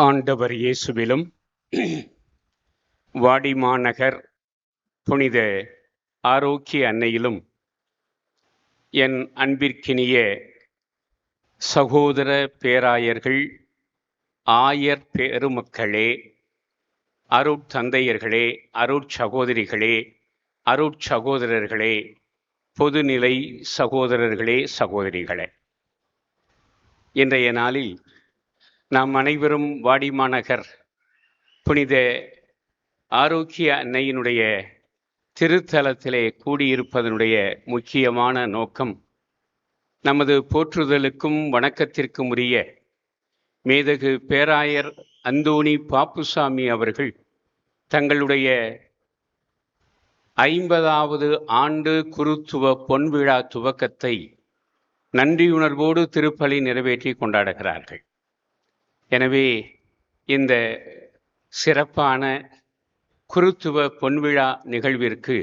ஆண்டவர் இயேசுவிலும் வாடிமாநகர் புனித ஆரோக்கிய அன்னையிலும் என் அன்பிற்கினிய சகோதர பேராயர்கள் ஆயர் பெருமக்களே அருட்தந்தையர்களே அருட்சகோதரிகளே அருட்சகோதரர்களே பொதுநிலை சகோதரர்களே சகோதரிகளே. இன்றைய நாளில் நாம் அனைவரும் வாடிமாநகர் புனித ஆரோக்கிய அன்னையினுடைய திருத்தலத்திலே கூடியிருப்பதனுடைய முக்கியமான நோக்கம் நமது போற்றுதலுக்கும் வணக்கத்திற்கும் உரிய மேதகு பேராயர் அந்தோணி பாப்புசாமி அவர்கள் தங்களுடைய ஐம்பதாவது ஆண்டு குருத்துவ பொன்விழா துவக்கத்தை நன்றியுணர்வோடு திருப்பலி நிறைவேற்றி கொண்டாடுகிறார்கள். எனவே இந்த சிறப்பான குருத்துவ பொன்விழா நிகழ்விற்கு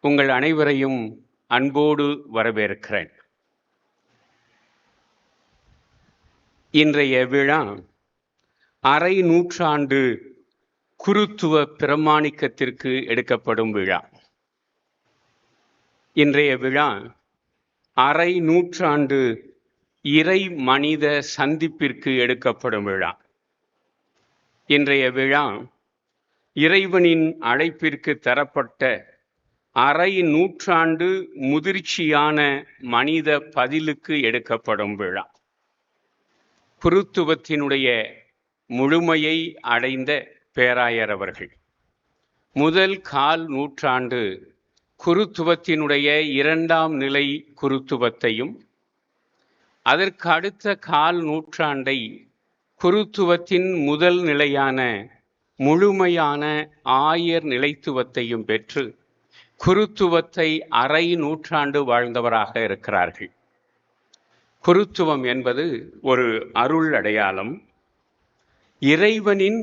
உங்கள் அனைவரையும் அன்போடு வரவேற்கிறேன். இன்றைய விழா அரை நூற்றாண்டு குருத்துவ பிரமாணிக்கத்திற்கு எடுக்கப்படும் விழா. இன்றைய விழா அரை நூற்றாண்டு இறை மனித சந்திப்பிற்கு எடுக்கப்படும் விழா. இன்றைய விழா இறைவனின் அழைப்பிற்கு தரப்பட்ட அரை நூற்றாண்டு முதிர்ச்சியான மனித பதிலுக்கு எடுக்கப்படும் விழா. குருத்துவத்தினுடைய முழுமையை அடைந்த பேராயர் அவர்கள். முதல் கால் நூற்றாண்டு குருத்துவத்தினுடைய இரண்டாம் நிலை குருத்துவத்தையும் அதற்கு அடுத்த கால் நூற்றாண்டை குருத்துவத்தின் முதல் நிலையான முழுமையான ஆயர் நிலைத்துவத்தையும் பெற்று குருத்துவத்தை அரை நூற்றாண்டு வாழ்ந்தவராக இருக்கிறார்கள். குருத்துவம் என்பது ஒரு அருள் அடையாளம். இறைவனின்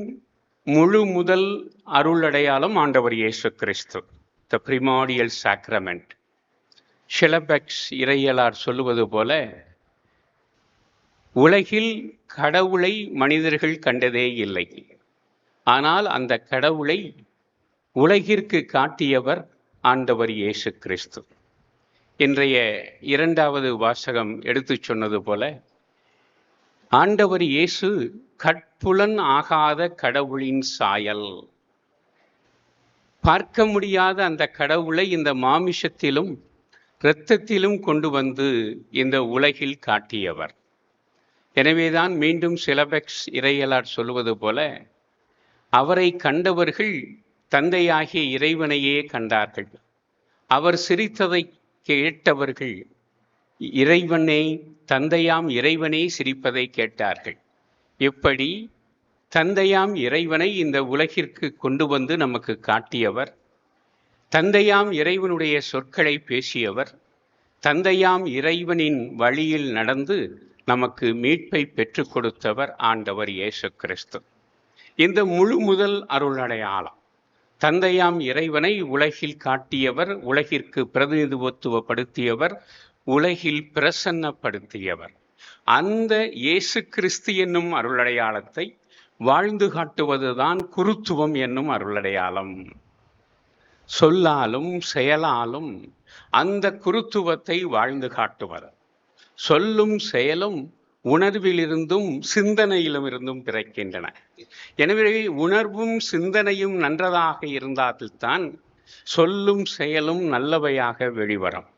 முழு முதல் அருள் அடையாளம் ஆண்டவர் இயேசு கிறிஸ்து. த பிரிமாடியல் சாக்ரமெண்ட் ஷிலபெக்ஸ் இறையலார் சொல்லுவது போல உலகில் கடவுளை மனிதர்கள் கண்டதே இல்லை. ஆனால் அந்த கடவுளை உலகிற்கு காட்டியவர் ஆண்டவர் இயேசு கிறிஸ்து. இன்றைய இரண்டாவது வாசகம் எடுத்துச் சொன்னது போல ஆண்டவர் இயேசு கட்புலன் ஆகாத கடவுளின் சாயல். பார்க்க முடியாத அந்த கடவுளை இந்த மாமிசத்திலும் இரத்தத்திலும் கொண்டு வந்து இந்த உலகில் காட்டியவர். எனவேதான் மீண்டும் சிலபெக்ஸ் இறையலார் சொல்லுவது போல அவரை கண்டவர்கள் தந்தையாகிய இறைவனையே கண்டார்கள். அவர் சிரித்ததை கேட்டவர்கள் இறைவனை தந்தையாம் இறைவனே சிரிப்பதை கேட்டார்கள். இப்படி தந்தையாம் இறைவனை இந்த உலகிற்கு கொண்டு வந்து நமக்கு காட்டியவர். தந்தையாம் இறைவனுடைய சொற்களை பேசியவர். தந்தையாம் இறைவனின் வழியில் நடந்து நமக்கு மீட்பை பெற்றுக் கொடுத்தவர் ஆண்டவர் இயேசு கிறிஸ்து இந்த முழு முதல் அருளடையாளம் தந்தையாம் இறைவனை உலகில் காட்டியவர் உலகிற்கு பிரதிநிதித்துவப்படுத்தியவர் உலகில் பிரசன்னப்படுத்தியவர். அந்த இயேசு கிறிஸ்து என்னும் அருளடையாளத்தை வாழ்ந்து காட்டுவதுதான் குருத்துவம் என்னும் அருளடையாளம். சொல்லாலும் செயலாலும் அந்த குருத்துவத்தை வாழ்ந்து காட்டுவர் சொல்லும் செயலும் உணர்விலிருந்தும் சிந்தனையிலும் இருந்தும் பிறக்கின்றன. எனவே உணர்வும் சிந்தனையும் நன்றதாக இருந்தால்தான் சொல்லும் செயலும் நல்லவையாக வெளிவரும்.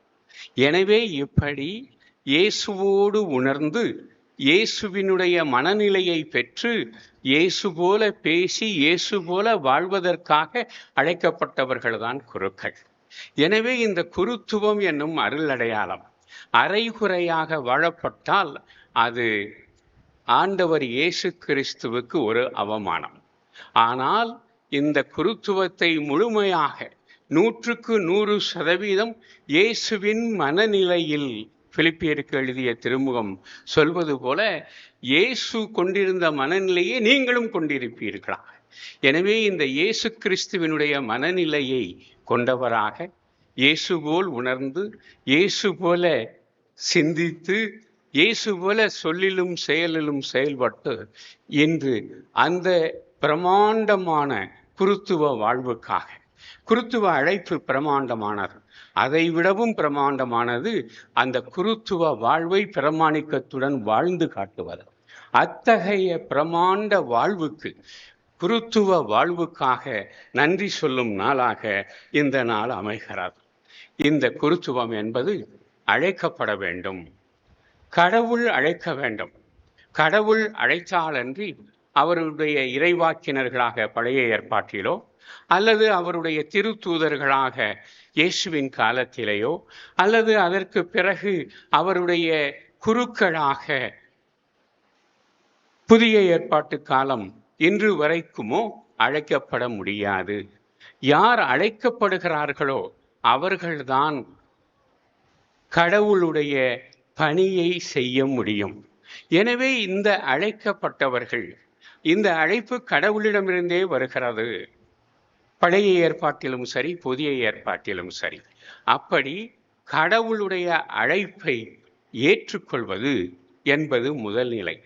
எனவே இப்படி இயேசுவோடு உணர்ந்து இயேசுவினுடைய மனநிலையை பெற்று இயேசு போல பேசி இயேசு போல வாழ்வதற்காக அழைக்கப்பட்டவர்கள்தான் குருக்கள். எனவே இந்த குருத்துவம் என்னும் அருள் அடையாளம் அரைகுறையாக வாழப்பட்டால் அது ஆண்டவர் இயேசு கிறிஸ்துவுக்கு ஒரு அவமானம். ஆனால் இந்த குருத்துவத்தை முழுமையாக நூற்றுக்கு நூறு சதவீதம் இயேசுவின் மனநிலையில் பிலிப்பியருக்கு எழுதிய திருமுகம் சொல்வது போல இயேசு கொண்டிருந்த மனநிலையை நீங்களும் கொண்டிருப்பீர்களா எனவே இந்த இயேசு கிறிஸ்துவினுடைய மனநிலையை கொண்டவராக இயேசு போல் உணர்ந்து இயேசு போல சிந்தித்து இயேசு போல சொல்லிலும் செயலிலும் செயல்பட்டு இன்று அந்த பிரமாண்டமான குருத்துவ வாழ்வுக்காக குருத்துவ அழைப்பு பிரமாண்டமானது. அதை விடவும் பிரமாண்டமானது அந்த குருத்துவ வாழ்வை பிரமாணிக்கத்துடன் வாழ்ந்து காட்டுவது. அத்தகைய பிரமாண்ட வாழ்வுக்கு குருத்துவ வாழ்வுக்காக நன்றி சொல்லும் நாளாக இந்த நாள் அமைகிறது. இந்த குருத்துவம் என்பது அழைக்கப்பட வேண்டும். கடவுள் அழைக்க வேண்டும். கடவுள் அழைத்தாலன்றி அவருடைய இறைவாக்கினர்களாக பழைய ஏற்பாட்டிலோ அல்லது அவருடைய திருத்தூதர்களாக இயேசுவின் காலத்திலேயோ அல்லது அதற்கு பிறகு அவருடைய குருக்களாக புதிய ஏற்பாட்டு காலம் இன்று வரைக்குமோ அழைக்கப்பட முடியாது. யார் அழைக்கப்படுகிறார்களோ அவர்கள்தான் கடவுளுடைய பணியை செய்ய முடியும். எனவே இந்த அழைக்கப்பட்டவர்கள் இந்த அழைப்பு கடவுளிடமிருந்தே வருகிறது. பழைய ஏற்பாட்டிலும் சரி புதிய ஏற்பாட்டிலும் சரி. அப்படி கடவுளுடைய அழைப்பை ஏற்றுக்கொள்வது என்பது முதல் நிலை.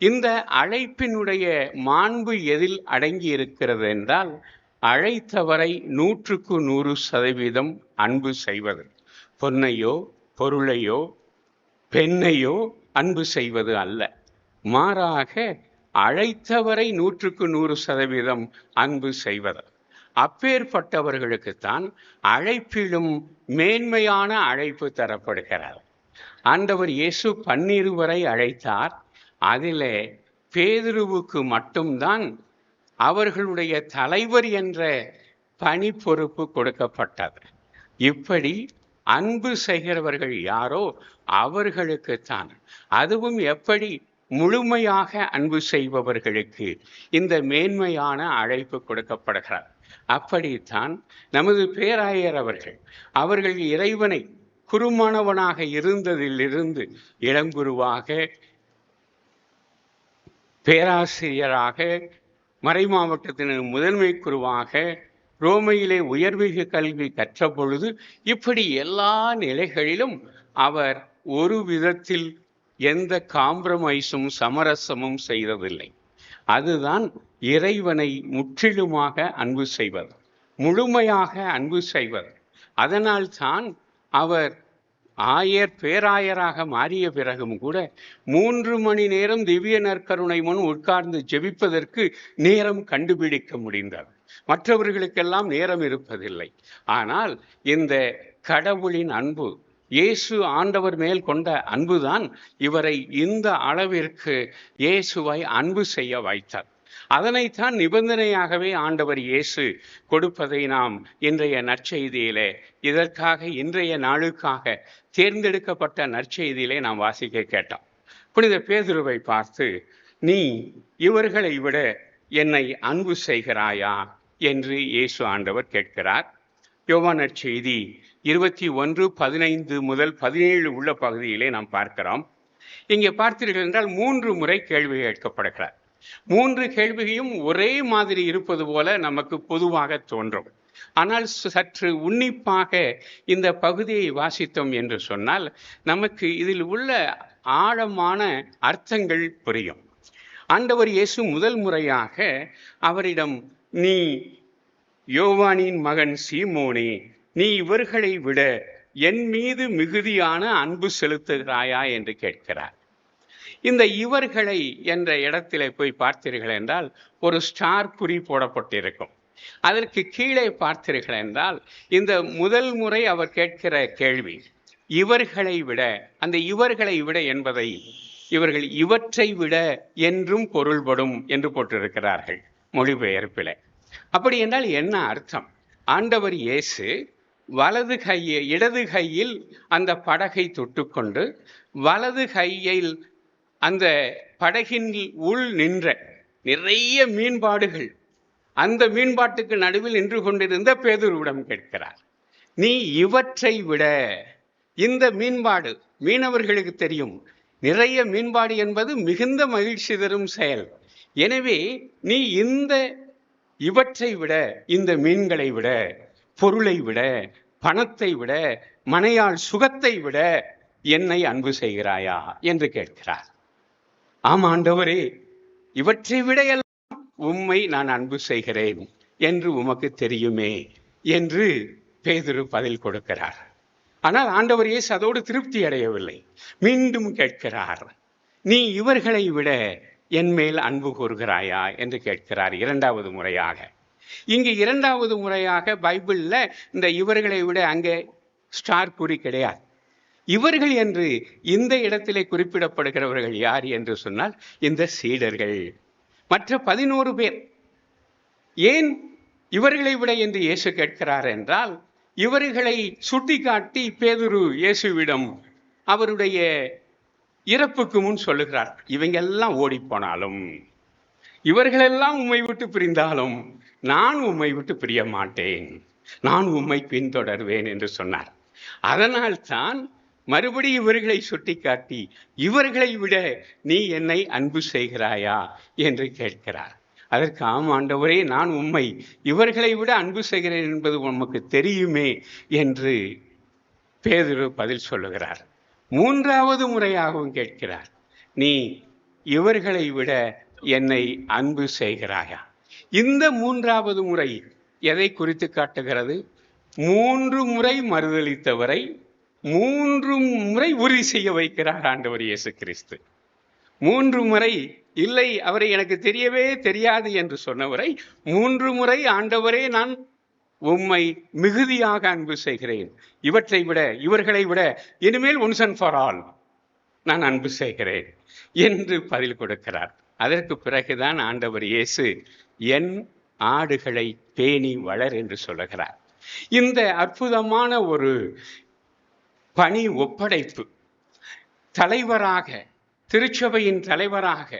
இந்த அழைப்பினுடைய மாண்பு எதில் அடங்கி இருக்கிறது என்றால் அழைத்தவரை நூற்றுக்கு நூறு சதவீதம் அன்பு செய்வது. பொன்னையோ பொருளையோ பெண்ணையோ அன்பு செய்வது அல்ல. மாறாக அழைத்தவரை நூற்றுக்கு நூறு சதவீதம் அன்பு செய்வது. அப்பேற்பட்டவர்களுக்குத்தான் அழைப்பிலும் மேன்மையான அழைப்பு தரப்படுகிறார் ஆண்டவர் இயேசு பன்னிருவரை அழைத்தார். அதிலே பேதுருவுக்கு மட்டும்தான் அவர்களுடைய தலைவர் என்ற பணி பொறுப்பு கொடுக்கப்பட்டது. இப்படி அன்பு செய்கிறவர்கள் யாரோ அவர்களுக்குத்தான். அதுவும் எப்படி முழுமையாக அன்பு செய்பவர்களுக்கு இந்த மேன்மையான அழைப்பு கொடுக்கப்படுகிறார். அப்படித்தான் நமது பேராயர் அவர்கள் அவர்கள் இறைவனை குருமானவனாக இருந்ததிலிருந்து இளங்குருவாக பேராசிரியராக மறை மாவட்டத்தினர் முதன்மை குருவாக ரோமையிலே உயர்மிகு கல்வி கற்ற பொழுது இப்படி எல்லா நிலைகளிலும் அவர் ஒரு விதத்தில் எந்த காம்ப்ரமைஸும் சமரசமும் செய்ததில்லை. அதுதான் இறைவனை முற்றிலுமாக அன்பு செய்வது முழுமையாக அன்பு செய்வது அதனால் தான் அவர் ஆயர் பேராயராக மாறிய பிறகும் கூட மூன்று மணி நேரம் திவ்ய நற்கருணை முன் உட்கார்ந்து ஜெபிப்பதற்கு நேரம் கண்டுபிடிக்க முடிந்தது. மற்றவர்களுக்கெல்லாம் நேரம் இருப்பதில்லை. ஆனால் இந்த கடவுளின் அன்பு இயேசு ஆண்டவர் மேல் கொண்ட அன்புதான் இவரை இந்த அளவிற்கு இயேசுவை அன்பு செய்ய வைத்தார் அதனைத்தான் நிபந்தனையாகவே ஆண்டவர் இயேசு கொடுப்பதை நாம் இன்றைய நற்செய்தியிலே இதற்காக இன்றைய நாளுக்காக தேர்ந்தெடுக்கப்பட்ட நற்செய்தியிலே நாம் வாசிக்க கேட்டோம். புனித பேதுருவை பார்த்து நீ இவர்களை விட என்னை அன்பு செய்கிறாயா? என்று இயேசு ஆண்டவர் கேட்கிறார். யோவான நற்செய்தி இருபத்தி ஒன்று பதினைந்து முதல் பதினேழு உள்ள பகுதியிலே நாம் பார்க்கிறோம். இங்கே பார்த்தீர்கள் என்றால் மூன்று முறை கேள்வி கேட்கப்படுகிறார். மூன்று கேள்வியும் ஒரே மாதிரி இருப்பது போல நமக்கு பொதுவாக தோன்றும். ஆனால் சற்று உன்னிப்பாக இந்த பகுதியை வாசித்தோம் என்று சொன்னால் நமக்கு இதில் உள்ள ஆழமான அர்த்தங்கள் புரியும். ஆண்டவர் இயேசு முதல் முறையாக அவரிடம் நீ யோவானின் மகன் சீமோனே நீ இவர்களை விட என் மீது மிகுதியான அன்பு செலுத்துகிறாயா? என்று கேட்கிறார். இந்த இவர்களை என்ற இடத்திலே போய் பார்த்தீர்கள் என்றால் ஒரு ஸ்டார் குறி போடப்பட்டிருக்கும். அதற்கு கீழே பார்த்தீர்கள் என்றால் இந்த முதல் முறை அவர் கேட்கிற கேள்வி இவர்களை விட அந்த இவர்களை விட என்பதை இவர்கள் இவற்றை விட என்றும் பொருள்படும் என்று போட்டிருக்கிறார்கள் மொழிபெயர்ப்பில். அப்படி என்றால் என்ன அர்த்தம்? ஆண்டவர் இயேசு வலது கையை இடது கையில் அந்த படகை தொட்டுக்கொண்டு வலது கையில் அந்த படகின் உள் நின்ற நிறைய மீன்பாடுகள் அந்த மீன்பாட்டுக்கு நடுவில் நின்று கொண்டிருந்த பேதுருவிடம் கேட்கிறார் நீ இவற்றை விட இந்த மீன்பாடு மீனவர்களுக்கு தெரியும். நிறைய மீன்பாடு என்பது மிகுந்த மகிழ்ச்சி தரும் செயல். எனவே நீ இந்த இவற்றை விட இந்த மீன்களை விட பொருளை விட பணத்தை விட மனையாள் சுகத்தை விட என்னை அன்பு செய்கிறாயா? என்று கேட்கிறார். ஆம் ஆண்டவரே இவற்றை விட எல்லாம் உம்மை நான் அன்பு செய்கிறேன் என்று உமக்கு தெரியுமே என்று பேதுரு பதில் கொடுக்கிறார். ஆனால் ஆண்டவர் இயேசு அதோடு திருப்தி அடையவில்லை. மீண்டும் கேட்கிறார் நீ இவர்களை விட என் மேல் அன்பு கூறுகிறாயா? என்று கேட்கிறார் இரண்டாவது முறையாக. இங்கு இரண்டாவது முறையாக பைபிள்ல இந்த இவர்களை விட அங்கே ஸ்டார் குறி கிடையாது. இவர்கள் என்று இந்த இடத்திலே குறிப்பிடப்படுகிறவர்கள் யார் என்று சொன்னால் இந்த சீடர்கள். மற்ற பதினோரு பேர். ஏன் இவர்களை விட என்று இயேசு கேட்கிறார் என்றால் இவர்களை சுட்டிக்காட்டி பேதுரு இயேசுவிடம் அவருடைய இறப்புக்கு முன் சொல்லுகிறார். இவங்க எல்லாம் ஓடி போனாலும் இவர்களெல்லாம் உம்மை விட்டு பிரிந்தாலும் நான் உம்மை விட்டு பிரிய மாட்டேன் நான் உம்மை பின்தொடர்வேன் என்று சொன்னார். அதனால் தான் மறுபடி இவர்களை சுட்டிக்காட்டி இவர்களை விட நீ என்னை அன்பு செய்கிறாயா என்று கேட்கிறார். அதற்கு ஆம் ஆண்டவரே நான் உண்மை இவர்களை விட அன்பு செய்கிறேன் என்பது உமக்கு தெரியுமே? என்று பேதுரு பதில் சொல்லுகிறார். மூன்றாவது முறையாகவும் கேட்கிறார். நீ இவர்களை விட என்னை அன்பு செய்கிறாயா? இந்த மூன்றாவது முறை எதை குறித்து காட்டுகிறது? மூன்று முறை மறுதளித்தவரை மூன்று முறை உறுதி செய்ய வைக்கிறார் ஆண்டவர் இயேசு கிறிஸ்து. மூன்று முறை இல்லை அவரை எனக்கு தெரியவே தெரியாது என்று சொன்னவரை மூன்று முறை ஆண்டவரே நான் உம்மை மிகுதியாக அன்பு செய்கிறேன். இவற்றை விட இவர்களை விட இனிமேல் ஒன்ஸ் அண்ட் ஃபார் ஆல் நான் அன்பு செய்கிறேன் என்று பதில் கொடுக்கிறார். அதற்கு பிறகுதான் ஆண்டவர் இயேசு என் ஆடுகளை பேணி வளர் என்று சொல்லுகிறார். இந்த அற்புதமான ஒரு பணி ஒப்படைப்பு. தலைவராக திருச்சபையின் தலைவராக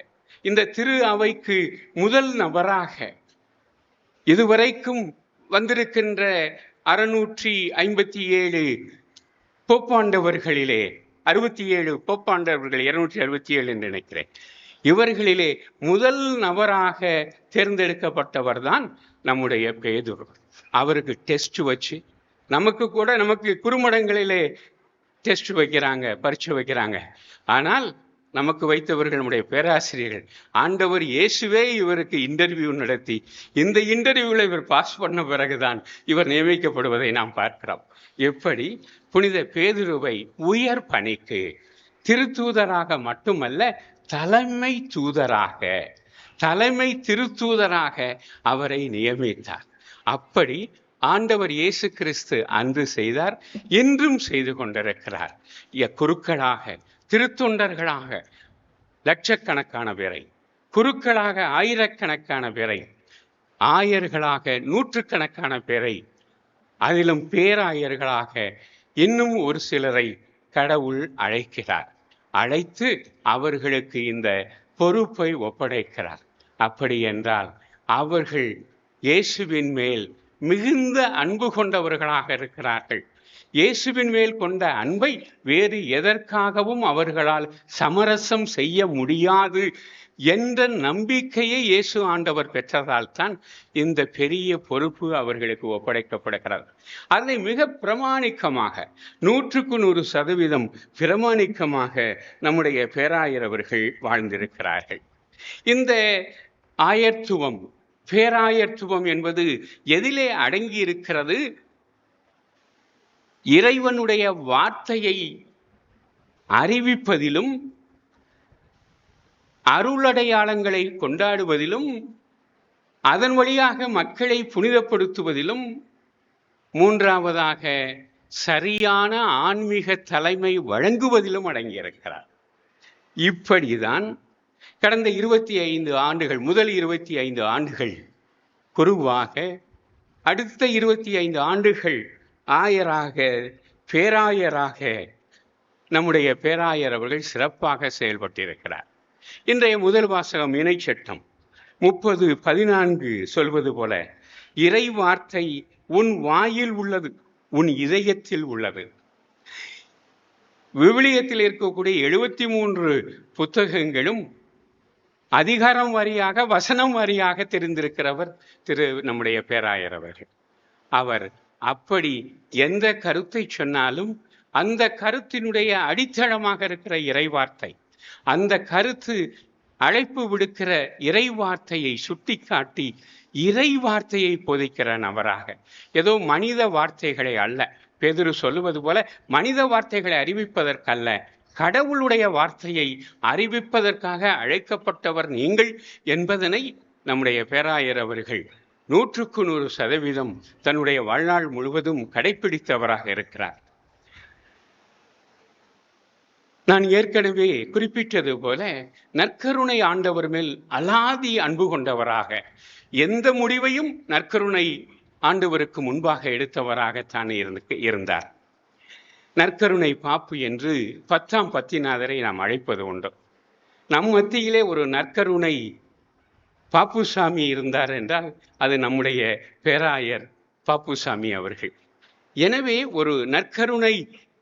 இந்த திரு அவைக்கு முதல் நபராக இதுவரைக்கும் வந்திருக்கின்ற அறுநூற்றி ஐம்பத்தி ஏழு போப்பாண்டவர்களிலே அறுபத்தி ஏழு போப்பாண்டவர்கள் இருநூற்றி அறுபத்தி ஏழு என்று நினைக்கிறேன். இவர்களிலே முதல் நபராக தேர்ந்தெடுக்கப்பட்டவர் தான் நம்முடைய பேதுரு அவருக்கு டெஸ்ட் வச்சு நமக்கு கூட நமக்கு குறுமடங்களிலே டெஸ்ட் வைக்கிறாங்க பரீட்சை வைக்கிறாங்க. ஆனால் நமக்கு வைத்தவர்கள் நம்முடைய பேராசிரியர்கள். ஆண்டவர் இயேசுவே இவருக்கு இன்டர்வியூ நடத்தி இந்த இன்டர்வியூவில் இவர் பாஸ் பண்ண பிறகுதான் இவர் நியமிக்கப்படுவதை நாம் பார்க்கிறோம். எப்படி? புனித பேதுருவை உயர் பணிக்கு திருத்தூதராக மட்டுமல்ல தலைமை தூதராக தலைமை திருத்தூதராக அவரை நியமித்தார். அப்படி ஆண்டவர் இயேசு கிறிஸ்து அன்று செய்தார் இன்றும் செய்து கொண்டிருக்கிறார். குருக்களாக திருத்தொண்டர்களாக லட்சக்கணக்கான பேரை குருக்களாக ஆயிரக்கணக்கான பேரை ஆயர்களாக நூற்றுக்கணக்கான பேரை அதிலும் பேராயர்களாக இன்னும் ஒரு சிலரை கடவுள் அழைக்கிறார். அழைத்து அவர்களுக்கு இந்த பொறுப்பை ஒப்படைக்கிறார். அப்படி என்றால் அவர்கள் இயேசுவின் மேல் மிகுந்த அன்பு கொண்டவர்களாக இருக்கிறார்கள். இயேசுவின் மேல் கொண்ட அன்பை வேறு எதற்காகவும் அவர்களால் சமரசம் செய்ய முடியாது என்ற நம்பிக்கையை இயேசு ஆண்டவர் பெற்றதால் தான் இந்த பெரிய பொறுப்பு அவர்களுக்கு ஒப்படைக்கப்படுகிறது. அதை மிக பிரமாணிக்கமாக நூற்றுக்கு நூறு சதவீதம் பிரமாணிக்கமாக நம்முடைய பேராயர் அவர்கள் வாழ்ந்திருக்கிறார்கள். இந்த ஆயத்துவம் பேராயத்துவம் என்பது எதிலே அடங்கி இருக்கிறது இறைவனுடைய வார்த்தையை அறிவிப்பதிலும் அருளடையாளங்களை கொண்டாடுவதிலும் அதன் வழியாக மக்களை புனிதப்படுத்துவதிலும் மூன்றாவதாக சரியான ஆன்மீக தலைமை வழங்குவதிலும் அடங்கியிருக்கிறார். இப்படிதான் கடந்த இருபத்தி ஐந்து ஆண்டுகள் முதல் இருபத்தி ஐந்து ஆண்டுகள் குருவாக அடுத்த இருபத்தி ஐந்து ஆண்டுகள் ஆயராக பேராயராக நம்முடைய பேராயர் அவர்கள் சிறப்பாக செயல்பட்டிருக்கிறார். இன்றைய முதல் வாசகம் இணைச்சட்டம் முப்பது பதினான்கு சொல்வது போல இறை வார்த்தை உன் வாயில் உள்ளது உன் இதயத்தில் உள்ளது. விவிலியத்தில் இருக்கக்கூடிய எழுபத்தி மூன்று புத்தகங்களும் அதிகாரம் வாரியாக வசனம் வாரியாக தெரிந்திருக்கிறவர் திரு நம்முடைய பேராயர் அவர்கள். அவர் அப்படி எந்த கருத்தை சொன்னாலும் அந்த கருத்தினுடைய அடித்தளமாக இருக்கிற இறைவார்த்தை அந்த கருத்து அழைப்பு விடுக்கிற இறைவார்த்தையை சுட்டிக்காட்டி இறை வார்த்தையை போதிக்கிற நபராக. ஏதோ மனித வார்த்தைகளை அல்ல. பேதுரு சொல்லுவது போல மனித வார்த்தைகளை அறிவிப்பதற்கல்ல. கடவுளுடைய வார்த்தையை அறிவிப்பதற்காக அழைக்கப்பட்டவர் நீங்கள் என்பதனை நம்முடைய பேராயர் அவர்கள் நூற்றுக்கு நூறு சதவீதம் தன்னுடைய வாழ்நாள் முழுவதும் கடைபிடித்தவராக இருக்கிறார். நான் ஏற்கனவே குறிப்பிட்டது போல நற்கருணை ஆண்டவர் மேல் அலாதி அன்பு கொண்டவராக எந்த முடிவையும் நற்கருணை ஆண்டவருக்கு முன்பாக எடுத்தவராகத்தான் இருந்து இருந்தார். நற்கருணை பாப்பு என்று பத்தாம் பத்திநாதரை நாம் அழைப்பது உண்டு. நம் மத்தியிலே ஒரு நற்கருணை பாப்புசாமி இருந்தார் என்றால் அது நம்முடைய பேராயர் பாப்புசாமி அவர்கள். எனவே ஒரு நற்கருணை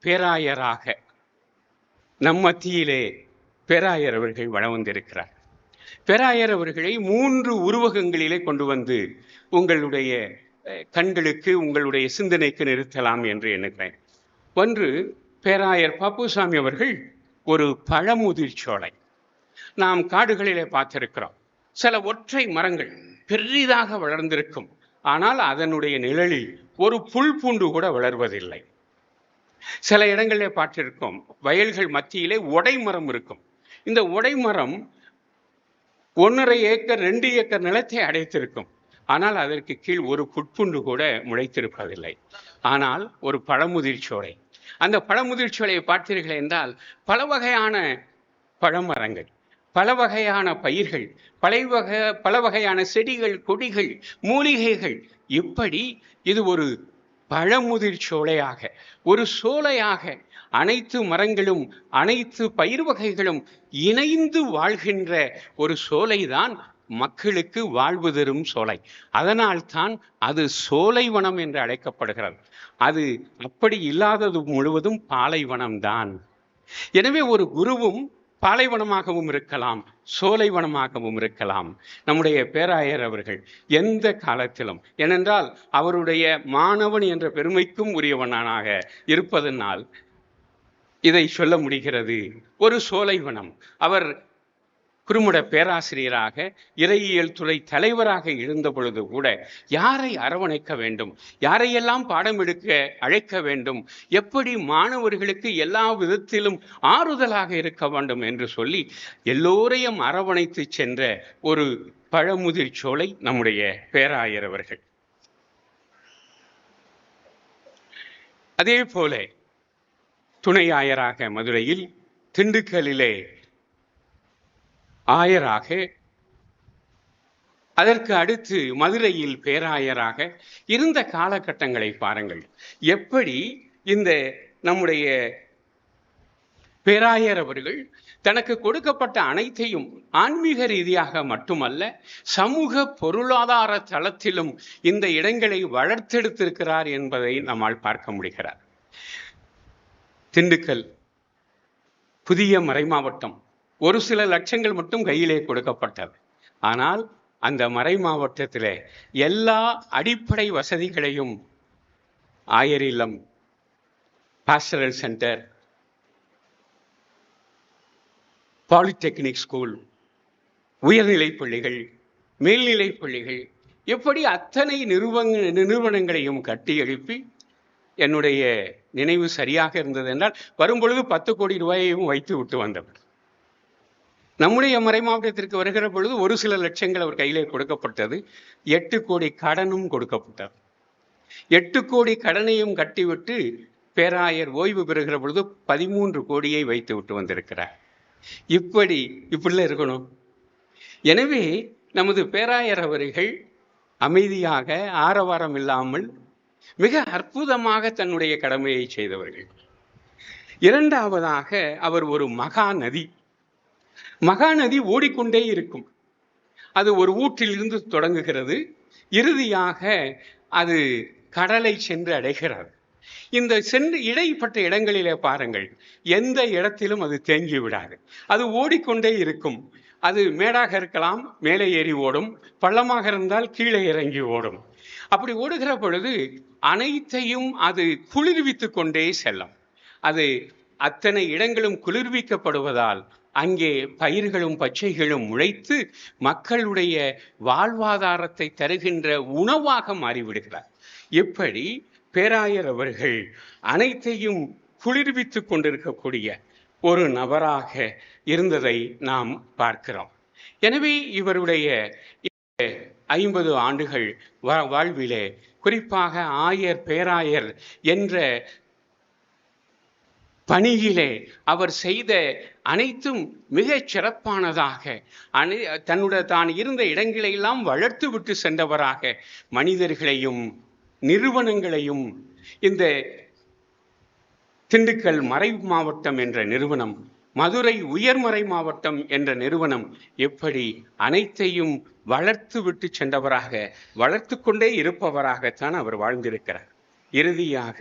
பேராயராக நம் மத்தியிலே பேராயர் அவர்கள் வள வந்திருக்கிறார். பேராயர் அவர்களை மூன்று உருவகங்களிலே கொண்டு வந்து உங்களுடைய கண்களுக்கு உங்களுடைய சிந்தனைக்கு நிறுத்தலாம் என்று எண்ணுகிறேன். ஒன்று பேராயர் பாப்புசாமி அவர்கள் ஒரு பழமுதிர் சோலை. நாம் காடுகளிலே பார்த்திருக்கிறோம். சில ஒற்றை மரங்கள் பெரிதாக வளர்ந்திருக்கும். ஆனால் அதனுடைய நிழலில் ஒரு புல் பூண்டு கூட வளர்வதில்லை. சில இடங்களிலே பார்த்திருக்கோம். வயல்கள் மத்தியிலே உடை மரம் இருக்கும். இந்த உடை மரம் ஒன்றரை ஏக்கர் ரெண்டு ஏக்கர் நிலத்தை அடைத்திருக்கும். ஆனால் அதற்கு கீழ் ஒரு புட்புண்டு கூட முளைத்திருப்பதில்லை. ஆனால் ஒரு பழமுதிர் சோலை அந்த பழமுதிர்ச்சோலையை பார்த்தீர்கள் என்றால் பல வகையான பழமரங்கள் பல வகையான பயிர்கள் பல வகை பல வகையான செடிகள் கொடிகள் மூலிகைகள். இப்படி இது ஒரு பழமுதிர் சோலையாக ஒரு சோலையாக அனைத்து மரங்களும் அனைத்து பயிர் வகைகளும் இணைந்து வாழ்கின்ற ஒரு சோலைதான் மக்களுக்கு வாழ்வு தரும் சோலை. அதனால்தான் அது சோலைவனம் என்று அழைக்கப்படுகிறது. அது அப்படி இல்லாதது முழுவதும் பாலைவனம்தான். எனவே ஒரு குருவும் பாலைவனமாகவும் இருக்கலாம் சோலைவனமாகவும் இருக்கலாம். நம்முடைய பேராயர் அவர்கள் எந்த காலத்திலும் ஏனென்றால் அவருடைய மாணவன் என்ற பெருமைக்கும் உரியவனாக இருப்பதனால் இதை சொல்ல முடிகிறது. ஒரு சோலைவனம். அவர் குறுமுட பேராசிரியராக இறையியல் துறை தலைவராக இருந்த பொழுது கூட யாரை அரவணைக்க வேண்டும்? யாரையெல்லாம் பாடம் எடுக்க அழைக்க வேண்டும்? எப்படி மாணவர்களுக்கு எல்லா விதத்திலும் ஆறுதலாக இருக்க வேண்டும் என்று சொல்லி எல்லோரையும் அரவணைத்து சென்ற ஒரு பழமுதிர் சோலை நம்முடைய பேராயர் அவர்கள். அதே போல துணையாயராக மதுரையில் திண்டுக்கல்லிலே ஆயராக அதற்கு அடுத்து மதுரையில் பேராயராக இருந்த காலகட்டங்களை பாருங்கள். எப்படி இந்த நம்முடைய பேராயர் அவர்கள் தனக்கு கொடுக்கப்பட்ட அனைத்தையும் ஆன்மீக ரீதியாக மட்டுமல்ல சமூக பொருளாதார தளத்திலும் இந்த இடங்களை வளர்த்தெடுத்திருக்கிறார் என்பதை நம்மால் பார்க்க முடிகிறார் திண்டுக்கல் புதிய மறைமாவட்டம் ஒரு சில லட்சங்கள் மட்டும் கையிலே கொடுக்கப்பட்டது. ஆனால் அந்த மறை மாவட்டத்தில் எல்லா அடிப்படை வசதிகளையும் ஆயர் இல்லம் பாஸ்டரல் சென்டர் பாலிடெக்னிக் ஸ்கூல் உயர்நிலைப் பள்ளிகள் மேல்நிலைப் பள்ளிகள் எப்படி அத்தனை நிறுவன நிறுவனங்களையும் கட்டி எழுப்பி என்னுடைய நினைவு சரியாக இருந்தது என்றால் வரும்பொழுது பத்து கோடி ரூபாயையும் வைத்து விட்டு வந்தவர். நம்முடைய மறை மாவட்டத்திற்கு வருகிற பொழுது ஒரு சில லட்சங்கள் அவர் கையிலே கொடுக்கப்பட்டது. எட்டு கோடி கடனும் கொடுக்கப்பட்டது எட்டு கோடி கடனையும் கட்டிவிட்டு பேராயர் ஓய்வு பெறுகிற பொழுது பதிமூன்று கோடியை வைத்து விட்டு வந்திருக்கிறார். இப்படி இப்படிலாம் இருக்கணும். எனவே நமது பேராயர் அவர்கள் அமைதியாக ஆரவாரம் இல்லாமல் மிக அற்புதமாக தன்னுடைய கடமையை செய்தவர்கள். இரண்டாவதாக அவர் ஒரு மகா நதி மகாநதி ஓடிக்கொண்டே இருக்கும். அது ஒரு ஊற்றிலிருந்து தொடங்குகிறது. இறுதியாக அது கடலை சென்று அடைகிறது. இந்த சென்று இடைப்பட்ட இடங்களிலே பாருங்கள். எந்த இடத்திலும் அது தேங்கி விடாது. அது ஓடிக்கொண்டே இருக்கும். அது மேடாக இருக்கலாம் மேலே ஏறி ஓடும். பள்ளமாக இருந்தால் கீழே இறங்கி ஓடும். அப்படி ஓடுகிற பொழுது அனைத்தையும் அது குளிர்வித்து கொண்டே செல்லும். அது அத்தனை இடங்களும் குளிர்விக்கப்படுவதால் அங்கே பயிர்களும் பச்சைகளும் முளைத்து மக்களுடைய வாழ்வாதாரத்தை தருகின்ற உணவாக மாறிவிடுகிறார். எப்படி? பேராயர் அவர்கள் அனைத்தையும் குளிர்வித்துக் கொண்டிருக்கக்கூடிய ஒரு நபராக இருந்ததை நாம் பார்க்கிறோம். எனவே இவருடைய ஐம்பது ஆண்டுகள் வாழ்விலே குறிப்பாக ஆயர் பேராயர் என்ற பணியிலே அவர் செய்த அனைத்தும் மிகச் சிறப்பானதாக. அனை தன்னுடைய தான் இருந்த இடங்களையெல்லாம் வளர்த்து விட்டு சென்றவராக மனிதர்களையும் நிறுவனங்களையும் இந்த திண்டுக்கல் மறை மாவட்டம் என்ற நிறுவனம் மதுரை உயர்மறை மாவட்டம் என்ற நிறுவனம் எப்படி அனைத்தையும் வளர்த்து விட்டு சென்றவராக வளர்த்து கொண்டே இருப்பவராகத்தான் அவர் வாழ்ந்திருக்கிறார். இறுதியாக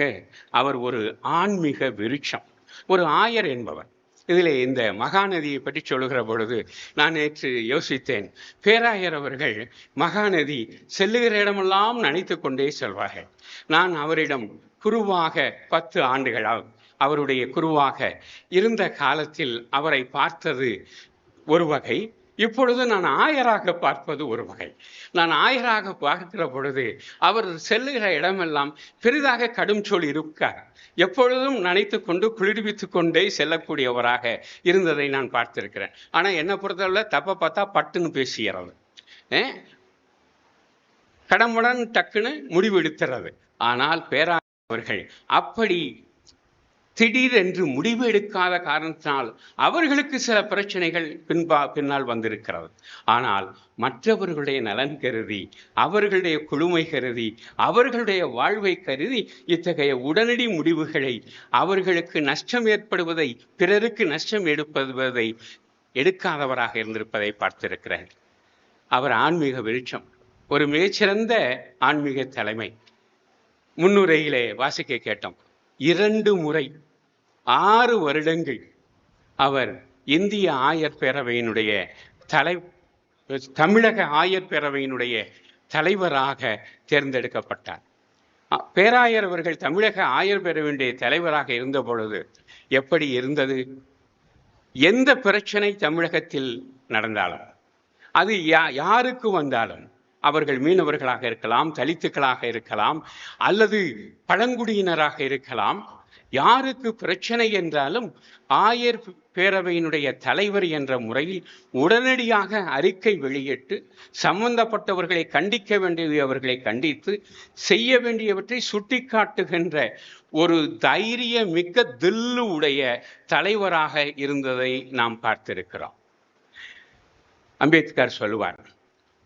அவர் ஒரு ஆன்மீக விருட்சம். ஒரு ஆயர் என்பவர். இதில் இந்த மகாநதியை பற்றி சொல்லுகிற பொழுது நான் நேற்று யோசித்தேன். பேராயர் அவர்கள் மகாநதி செல்லுகிற இடமெல்லாம் நினைத்து கொண்டே செல்வார்கள். நான் அவரிடம் குருவாக பத்து ஆண்டுகளாகும் அவருடைய குருவாக இருந்த காலத்தில் அவரை பார்த்தது ஒரு வகை. இப்பொழுது நான் ஆயராக பார்ப்பது ஒரு வகை. நான் ஆயராக பார்க்கிற பொழுது அவர் செல்லுகிற இடமெல்லாம் பெரிதாக கடும் சொல் இருக்கார் எப்பொழுதும் நினைத்து கொண்டு குளிர்வித்து கொண்டே செல்லக்கூடியவராக இருந்ததை நான் பார்த்திருக்கிறேன். ஆனால் என்னை பொறுத்தவரை தப்பை பார்த்தா பட்டுன்னு பேசுகிறது கடமுடன் டக்குன்னு முடிவெடுத்துறது ஆனால் பேரா அவர்கள் அப்படி திடீரென்று முடிவு எடுக்காத காரணத்தினால் அவர்களுக்கு சில பிரச்சனைகள் பின்பா பின்னால் வந்திருக்கிறது. ஆனால் மற்றவர்களுடைய நலன் கருதி அவர்களுடைய குழுமை கருதி அவர்களுடைய வாழ்வை கருதி இத்தகைய உடனடி முடிவுகளை அவர்களுக்கு நஷ்டம் ஏற்படுவதை பிறருக்கு நஷ்டம் எடுப்பதை எடுக்காதவராக இருந்திருப்பதை பார்த்திருக்கிறேன் அவர் ஆன்மீக வெளிச்சம் ஒரு மிகச்சிறந்த ஆன்மீக தலைமை. முன்னுரையிலே வாசிக்க கேட்டோம். இரண்டு முறை ஆறு வருடங்கள் அவர் இந்திய ஆயர் பேரவையினுடைய தலை தமிழக ஆயர் பேரவையினுடைய தலைவராக தேர்ந்தெடுக்கப்பட்டார். பேராயர் அவர்கள் தமிழக ஆயர் பேரவையினுடைய தலைவராக இருந்த பொழுது எப்படி இருந்தது? எந்த பிரச்சனை தமிழகத்தில் நடந்தாலும் அது யா யாருக்கு வந்தாலும் அவர்கள் மீனவர்களாக இருக்கலாம் தலித்துக்களாக இருக்கலாம் அல்லது பழங்குடியினராக இருக்கலாம் யாருக்கு பிரச்சனை என்றாலும் ஆயர் பேரவையினுடைய தலைவர் என்ற முறையில் உடனடியாக அறிக்கை வெளியிட்டு சம்பந்தப்பட்டவர்களை கண்டிக்க வேண்டியவர்களை கண்டித்து செய்ய வேண்டியவற்றை சுட்டிக்காட்டுகின்ற ஒரு தைரிய மிக்க தில்லு உடைய தலைவராக இருந்ததை நாம் பார்த்திருக்கிறோம். அம்பேத்கர் சொல்லுவார்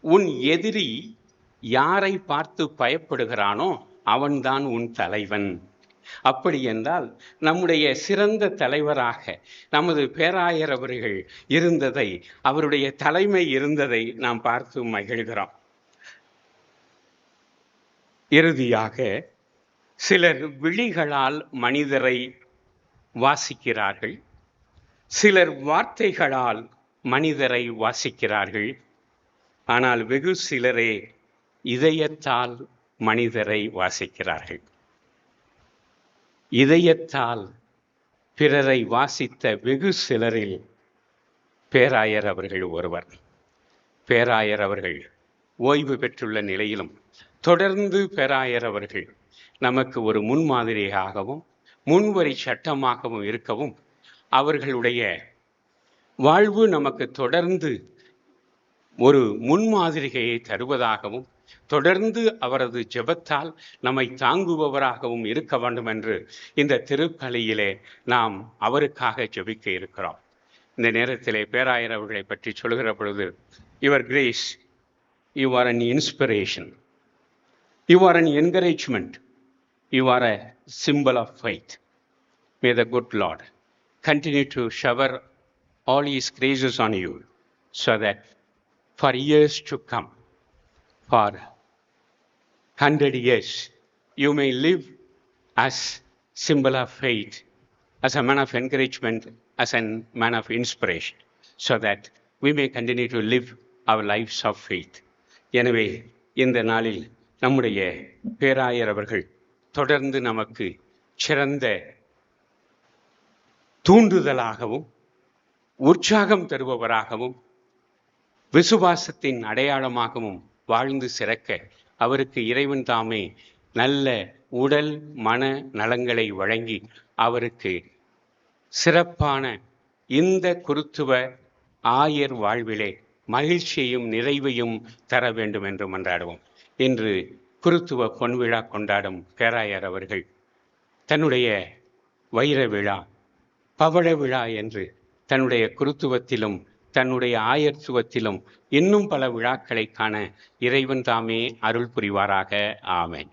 உன் எதிரி யாரை பார்த்து பயப்படுகிறானோ அவன்தான் உன் தலைவன். அப்படி என்றால் நம்முடைய சிறந்த தலைவராக நமது பேராயர் அவர்கள் இருந்ததை அவருடைய தலைமை இருந்ததை நாம் பார்த்து மகிழ்கிறோம். இறுதியாக சிலர் விழிகளால் மனிதரை வாசிக்கிறார்கள். சிலர் வார்த்தைகளால் மனிதரை வாசிக்கிறார்கள். ஆனால் வெகு சிலரே இதயத்தால் மனிதரை வாசிக்கிறார்கள். இதயத்தால் பிறரை வாசித்த வெகு சிலரில் பேராயர் அவர்கள் ஒருவர். பேராயர் அவர்கள் ஓய்வு பெற்றுள்ள நிலையிலும் தொடர்ந்து பேராயர் அவர்கள் நமக்கு ஒரு முன்மாதிரியாகவும் முன்வரி சட்டமாகவும் இருக்கவும் அவர்களுடைய வாழ்வு நமக்கு தொடர்ந்து ஒரு முன்மாதிரிகையை தருவதாகவும் தொடர்ந்து அவரது ஜெபத்தால் நம்மை தாங்குபவராகவும் இருக்க வேண்டும் என்று இந்த திருப்பலியிலே நாம் அவருக்காக ஜெபிக்க இருக்கிறோம். இந்த நேரத்திலே பேராயர் அவர்களை பற்றி சொல்கிற பொழுது your grace you are an inspiration you are an encouragement you are a symbol of faith may the good lord continue to shower all his graces on you so that for years to come for 100 years, you may live as symbol of faith, as a man of encouragement, as a man of inspiration, so that we may continue to live our lives of faith. எனவே இந்த நாளில் நம்முடைய பேராயர் அவர்கள் தொடர்ந்து நமக்கு சிறந்த தூண்டுதலாகவும் உற்சாகம் தருபவராகவும் விசுவாசத்தின் அடையாளமாகவும் வாழ்ந்து சிறக்க அவருக்கு இறைவன் தாமே நல்ல உடல் மன நலங்களை வழங்கி அவருக்கு சிறப்பான இந்த குருத்துவ ஆயர் வாழ்விலே மகிழ்ச்சியையும் நிறைவையும் தர வேண்டும் என்று மன்றாடுவோம். இன்று குருத்துவ பொன்விழா கொண்டாடும் பேராயர் அவர்கள் தன்னுடைய வைர விழா பவழ விழா என்று தன்னுடைய குருத்துவத்திலும் தன்னுடைய ஆயர்த்துவத்திலும் இன்னும் பல விழாக்களை காண இறைவன் தாமே அருள் புரிவாராக. ஆமேன்.